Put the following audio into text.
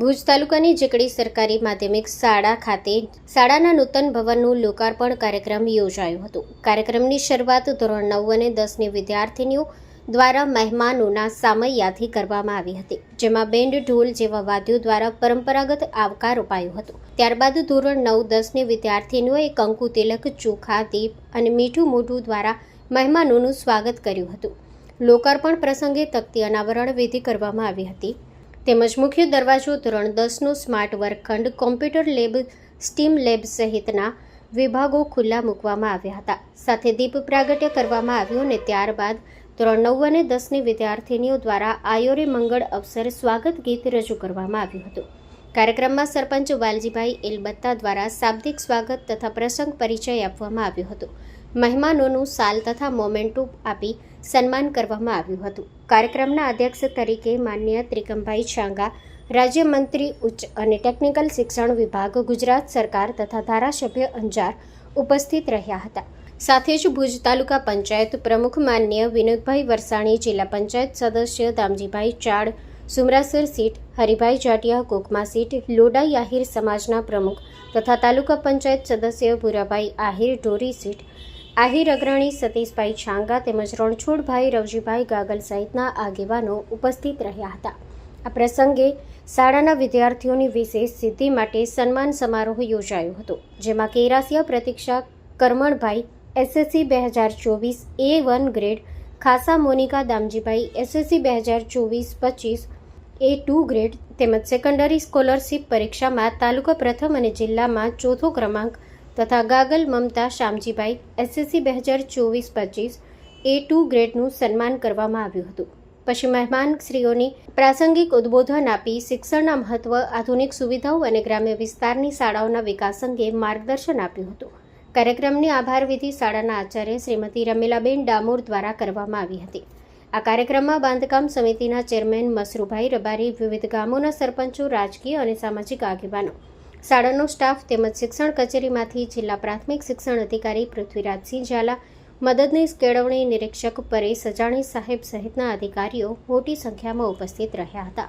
ભુજ તાલુકાની જકડી સરકારી માધ્યમિક શાળા ખાતે શાળાના નૂતન ભવનનું લોકાર્પણ કાર્યક્રમ યોજાયો હતો. કાર્યક્રમની શરૂઆત ધોરણ નવ અને દસની વિદ્યાર્થીનીઓ દ્વારા મહેમાનોના સામૈયાથી કરવામાં આવી હતી, જેમાં બેન્ડ ઢોલ જેવા વાદ્યો દ્વારા પરંપરાગત આવકાર અપાયો હતો. ત્યારબાદ ધોરણ નવ દસની વિદ્યાર્થીનીઓએ કંકુ તિલક, ચોખા, દીપ અને મીઠું મોઢું દ્વારા મહેમાનોનું સ્વાગત કર્યું હતું. લોકાર્પણ પ્રસંગે તકતી અનાવરણ વિધિ કરવામાં આવી હતી. તેમજ મુખ્ય દરવાજો ધોરણ દસનું સ્માર્ટ વર્ગખંડ કોમ્પ્યુટર લેબ, સ્ટીમ લેબ સહિતના વિભાગો ખુલ્લા મૂકવામાં આવ્યા હતા. સાથે દીપ પ્રાગટ્ય કરવામાં આવ્યું અને ત્યારબાદ ધોરણ નવ અને દસની વિદ્યાર્થીનીઓ દ્વારા આયોરે મંગળ અવસર સ્વાગત ગીત રજૂ કરવામાં આવ્યું હતું. કાર્યક્રમમાં સરપંચ વાલજીભાઈ એલબત્તા દ્વારા શાબ્દિક સ્વાગત તથા પ્રસંગ પરિચય આપવામાં આવ્યો હતો. મહેમાનોનું સાલ તથા મોમેન્ટો આપી સન્માન કરવામાં આવ્યું હતું. કાર્યક્રમના અધ્યક્ષ તરીકે માન્ય ત્રિકમભાઈ છાંગા, રાજ્યમંત્રી ઉચ્ચ અને ટેકનિકલ શિક્ષણ વિભાગ, ગુજરાત સરકાર તથા ધારાસભ્ય અંજાર ઉપસ્થિત રહ્યા હતા. સાથે જ ભુજ તાલુકા પંચાયત પ્રમુખ માન્ય વિનોદભાઈ વરસાણી, જિલ્લા પંચાયત સદસ્ય દામજીભાઈ ચાડ, સુમરાસર સીટ, હરિભાઈ જાટિયા, કોકમા સીટ લોડાઈ આહિર સમાજના પ્રમુખ તથા તાલુકા પંચાયત સદસ્ય ભૂરાભાઈ આહિર ઢોરી સીટ આહિર અગ્રણી સતીશભાઈ છાંગા તેમજ રણછોડભાઈ રવજીભાઈ ગાગલ સહિતના આગેવાનો ઉપસ્થિત રહ્યા હતા. આ પ્રસંગે શાળાના વિદ્યાર્થીઓની વિશેષ સિદ્ધિ માટે સન્માન સમારોહ યોજાયો હતો, જેમાં કેરાસિયા પ્રતીક્ષા કરમણભાઈ એસએસસી બે હજાર ચોવીસ A one grade, Khasa Monika Damjibhai SSC બે હજાર ચોવીસ, પચીસ એ ટુ ગ્રેડ તેમજ સેકન્ડરી સ્કોલરશિપ પરીક્ષામાં તાલુકા પ્રથમ અને જિલ્લામાં ચોથો ક્રમાંક તથા ગાગલ મમતા શામજીભાઈ એસએસસી બે હજાર ચોવીસ પચીસ એ ટુ ગ્રેડનું સન્માન કરવામાં આવ્યું હતું. પછી મહેમાન શ્રીઓની પ્રાસંગિક ઉદ્બોધન આપી શિક્ષણના મહત્વ, આધુનિક સુવિધાઓ અને ગ્રામ્ય વિસ્તારની શાળાઓના વિકાસ અંગે માર્ગદર્શન આપ્યું હતું. કાર્યક્રમની આભાર વિધિ શાળાના આચાર્ય શ્રીમતી રમીલાબેન ડામોર દ્વારા કરવામાં આવી હતી. આ કાર્યક્રમમાં બાંધકામ સમિતિના ચેરમેન મસરૂભાઈ રબારી, વિવિધ ગામોના સરપંચો, રાજકીય અને સામાજિક આગેવાનો શાળાનો સ્ટાફ તેમજ શિક્ષણ કચેરીમાંથી જિલ્લા પ્રાથમિક શિક્ષણ અધિકારી પૃથ્વીરાજસિંહ ઝાલા, મદદનીશ કેળવણી નિરીક્ષક પરેશ સજાણી સાહેબ સહિતના અધિકારીઓ મોટી સંખ્યામાં ઉપસ્થિત રહ્યા હતા.